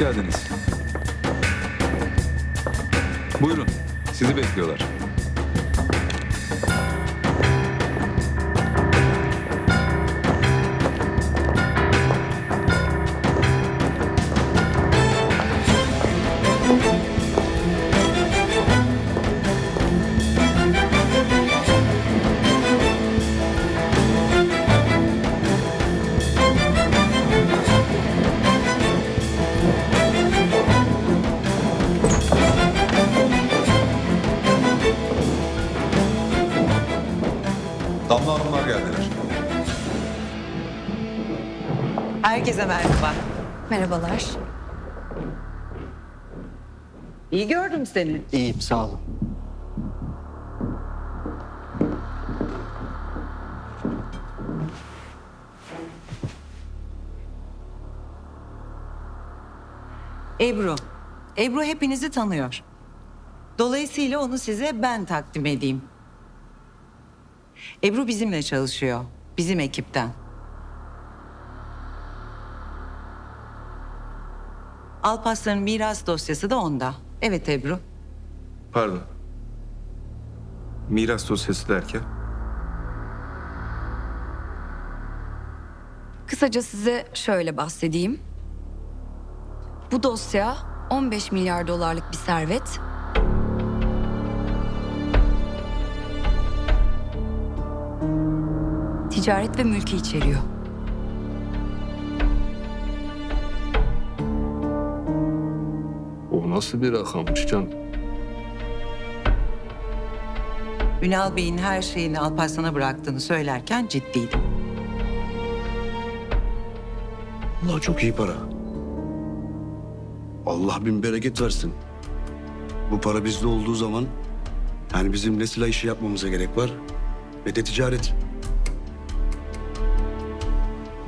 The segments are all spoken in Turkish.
geldiniz. Buyurun, sizi bekliyorlar. Herkese merhaba. Merhabalar. İyi gördüm seni. İyiyim sağ olun. Ebru. Ebru hepinizi tanıyor. Dolayısıyla onu size ben takdim edeyim. Ebru bizimle çalışıyor. Bizim ekipten. Alparslan'ın miras dosyası da onda. Evet Ebru. Pardon. Miras dosyası derken? Kısaca size şöyle bahsedeyim. Bu dosya 15 milyar dolarlık bir servet. Ticaret ve mülkü içeriyor. Nasıl bir rakammış Can? Ünal Bey'in her şeyini Alparslan'a bıraktığını söylerken ciddiydim. Allah çok iyi para. Allah bin bereket versin. Bu para bizde olduğu zaman yani bizim ne silah işi yapmamıza gerek var ve de ticaret.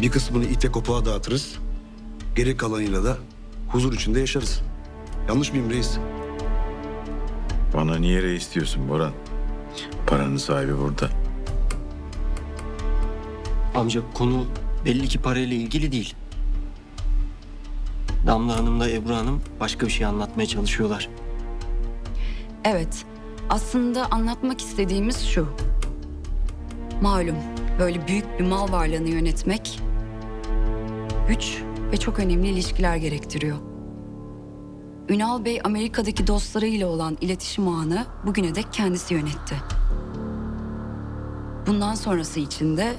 Bir kısmını ite kopağa dağıtırız. Geri kalanıyla da huzur içinde yaşarız. Yanlış mıyım reis? Bana niye reis diyorsun Boran? Paranın sahibi burada. Amca konu belli ki parayla ilgili değil. Damla Hanım'la Ebru Hanım başka bir şey anlatmaya çalışıyorlar. Evet, aslında anlatmak istediğimiz şu. Malum, böyle büyük bir mal varlığını yönetmek güç ve çok önemli ilişkiler gerektiriyor. Ünal Bey Amerika'daki dostlarıyla olan iletişim ağını bugüne dek kendisi yönetti. Bundan sonrası için de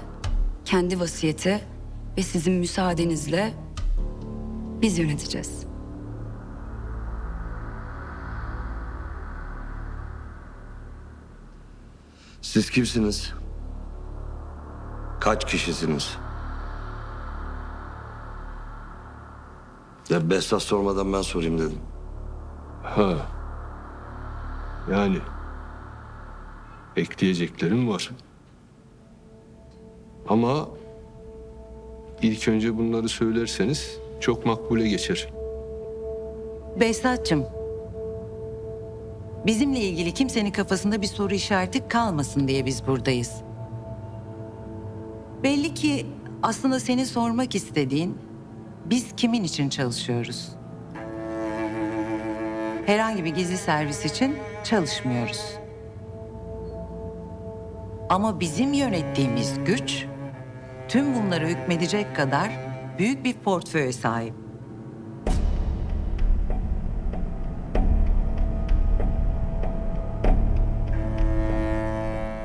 kendi vasiyeti ve sizin müsaadenizle biz yöneteceğiz. Siz kimsiniz? Kaç kişisiniz? Ya Behzat sormadan ben sorayım dedim. Ha. Yani. Ekleyeceklerim var. Ama ilk önce bunları söylerseniz çok makbule geçer. Behzatçım. Bizimle ilgili kimsenin kafasında bir soru işareti kalmasın diye biz buradayız. Belli ki aslında seni sormak istediğin biz kimin için çalışıyoruz? Herhangi bir gizli servis için çalışmıyoruz. Ama bizim yönettiğimiz güç tüm bunları hükmedecek kadar büyük bir portföye sahip.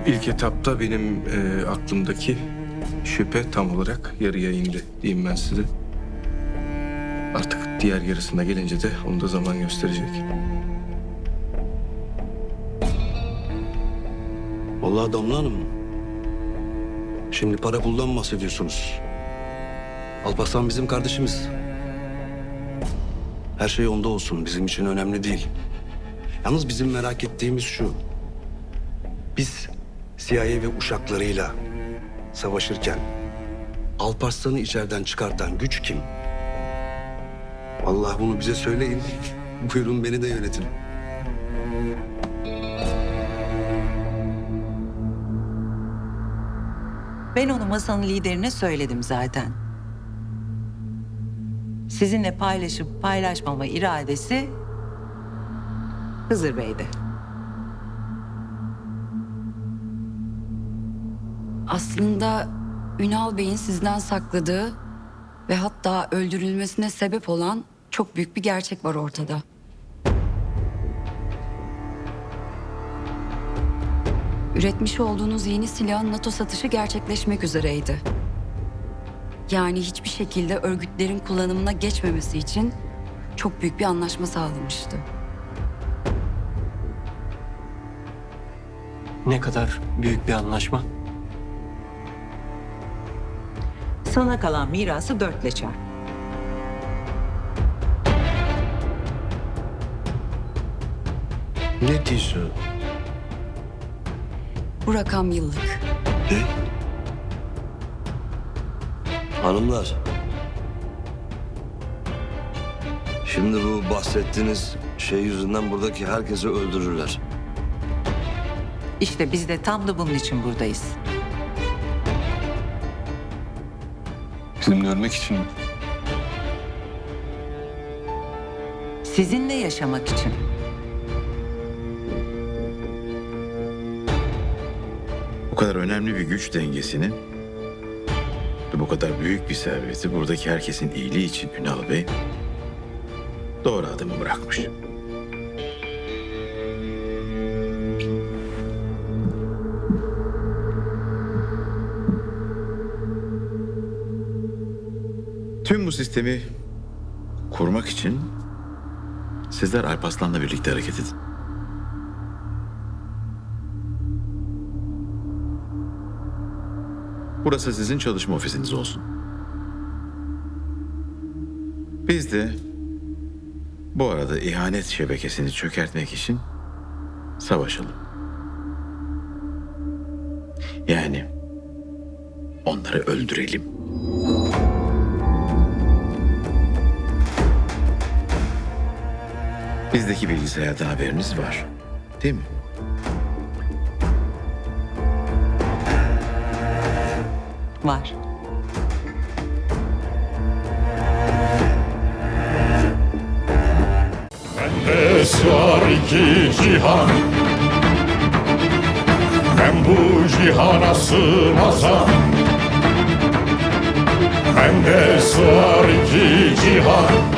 İlk etapta benim e, aklımdaki şüphe tam olarak yarıya indi diyeyim ben size. Artık diğer yarısına gelince de onu da zaman gösterecek. Vallahi Damla Hanım. Şimdi para puldan bahsediyorsunuz. Alparslan bizim kardeşimiz. Her şey onda olsun. Bizim için önemli değil. Yalnız bizim merak ettiğimiz şu. Biz CIA ve uşaklarıyla savaşırken Alparslan'ı içeriden çıkartan güç kim? Vallahi bunu bize söyleyin. Buyurun beni de yönetin. Ben onu masanın liderine söyledim zaten. sizinle paylaşıp paylaşmama iradesi Hızır Bey'de. Aslında Ünal Bey'in sizden sakladığı ve hatta öldürülmesine sebep olan çok büyük bir gerçek var ortada. Üretmiş olduğunuz yeni silahın NATO satışı gerçekleşmek üzereydi. Yani hiçbir şekilde örgütlerin kullanımına geçmemesi için çok büyük bir anlaşma sağlamıştı. Ne kadar büyük bir anlaşma? Sana kalan mirası dörtle çarp. Ne diyorsun? Bu rakam yıllık. Hanımlar. Şimdi bu bahsettiğiniz şey yüzünden buradaki herkesi öldürürler. İşte biz de tam da bunun için buradayız. Bizimle ölmek için mi? Sizinle yaşamak için. Bu kadar önemli bir güç dengesini ve bu kadar büyük bir serveti buradaki herkesin iyiliği için Ünal Bey doğru adımı bırakmış. Bu sistemi kurmak için sizler Alparslan'la birlikte hareket edin. Burası sizin çalışma ofisiniz olsun. Biz de bu arada ihanet şebekesini çökertmek için savaşalım. Yani onları öldürelim. Bizdeki bilgisayardan haberiniz var. Değil mi? Var. Bende sığar iki cihan Ben bu cihana sığmazam Bende sığar iki cihan